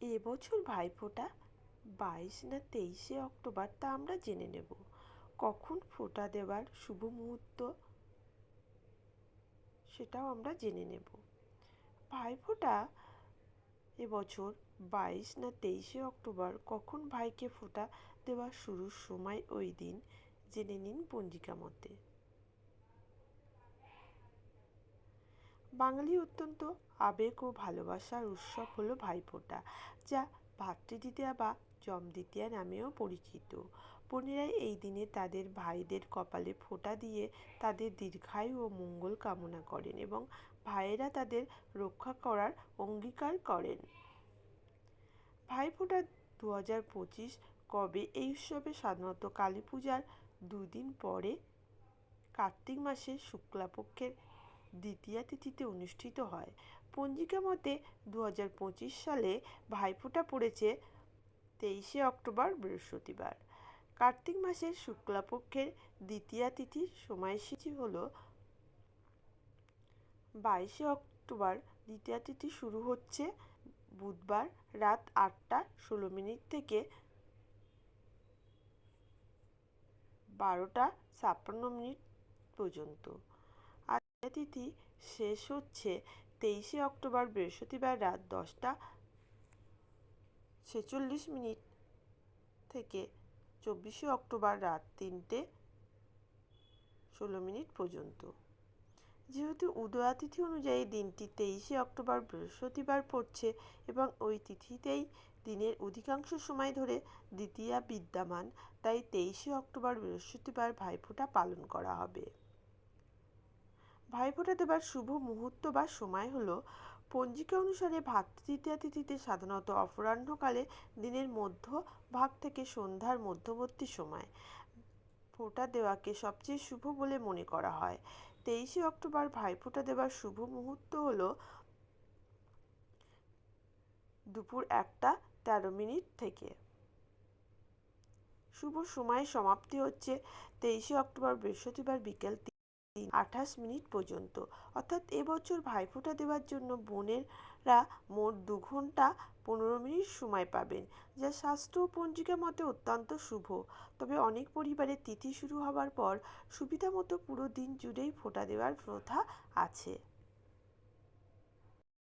এবছর ভাইফোঁটা বাইশ না তেইশে অক্টোবর তা আমরা জেনে নেব। কখন ফোঁটা দেওয়ার শুভ মুহূর্ত সেটাও আমরা জেনে নেব। ভাইফোঁটা এবছর বাইশ না তেইশে অক্টোবর কখন ভাইকে ফোঁটা দেওয়ার শুরুর সময় ওই দিন জেনে নিন পঞ্জিকা মতে বাঙালি অত্যন্ত আবেগ ও ভালোবাসার উৎসব হলো ভাইফোঁটা, যা ভাতৃদ্বিতীয়া বা জম দ্বিতীয়া নামেও পরিচিত। বোনেরা এই দিনে তাদের ভাইদের কপালে ফোঁটা দিয়ে তাদের দীর্ঘায়ু ও মঙ্গল কামনা করেন এবং ভাইয়েরা তাদের রক্ষা করার অঙ্গীকার করেন। ভাইফোঁটা দু হাজার পঁচিশ কবে এই উৎসবে সাধারণত কালী পূজার দুদিন পরে কার্তিক মাসের শুক্লাপক্ষের দ্বিতীয়া তিথিতে অনুষ্ঠিত হয়। পঞ্জিকা মতে দু হাজার পঁচিশ সালে ভাইফোঁটা পড়েছে তেইশে অক্টোবর বৃহস্পতিবার। কার্তিক মাসের শুক্লাপক্ষের দ্বিতীয়া তিথির সময়সূচি হল বাইশে অক্টোবর। দ্বিতীয়া তিথি শুরু হচ্ছে বুধবার রাত আটটা ষোলো মিনিট থেকে বারোটা ছাপ্পান্ন মিনিট পর্যন্ত। তিথি শেষ হচ্ছে তেইশে অক্টোবর বৃহস্পতিবার রাত দশটা ছেচল্লিশ মিনিট থেকে চব্বিশে অক্টোবর রাত তিনটে ষোলো মিনিট পর্যন্ত। যেহেতু উদয়া তিথি অনুযায়ী দিনটি তেইশে অক্টোবর বৃহস্পতিবার পড়ছে এবং ওই তিথিতেই দিনের অধিকাংশ সময় ধরে দ্বিতীয়া বিদ্যমান, তাই তেইশে অক্টোবর বৃহস্পতিবার ভাইফোঁটা পালন করা হবে। ভাইফোঁটা দেবার শুভ মুহূর্ত বা সময় হলো পঞ্জিকা অনুসারে ভাতৃতীয়া সাধারণত অপরাহ্নকালে দিনের মধ্য ভাগ থেকে সন্ধ্যার মধ্যবর্তী সময়। ফোঁটা দেওয়াকে সবচেয়ে শুভ বলে মনে করা হয়। তেইশে অক্টোবর ভাইফোঁটা দেওয়ার শুভ মুহূর্ত হলো দুপুর একটা, তেরো মিনিট থেকে। শুভ সময় সমাপ্তি হচ্ছে তেইশে অক্টোবর বৃহস্পতিবার বিকেল আঠাশ মিনিট পর্যন্ত। অর্থাৎ এবছর ভাইফোঁটা দেওয়ার জন্য বোনেরা মোট দু ঘণ্টা পনেরো মিনিট সময় পাবেন, যা স্বাস্থ্য পঞ্জিকা মতে অত্যন্ত শুভ। তবে অনেক পরিবারে তিথি শুরু হওয়ার পর সুবিধা মতো পুরো দিন জুড়েই ফোঁটা দেওয়ার প্রথা আছে।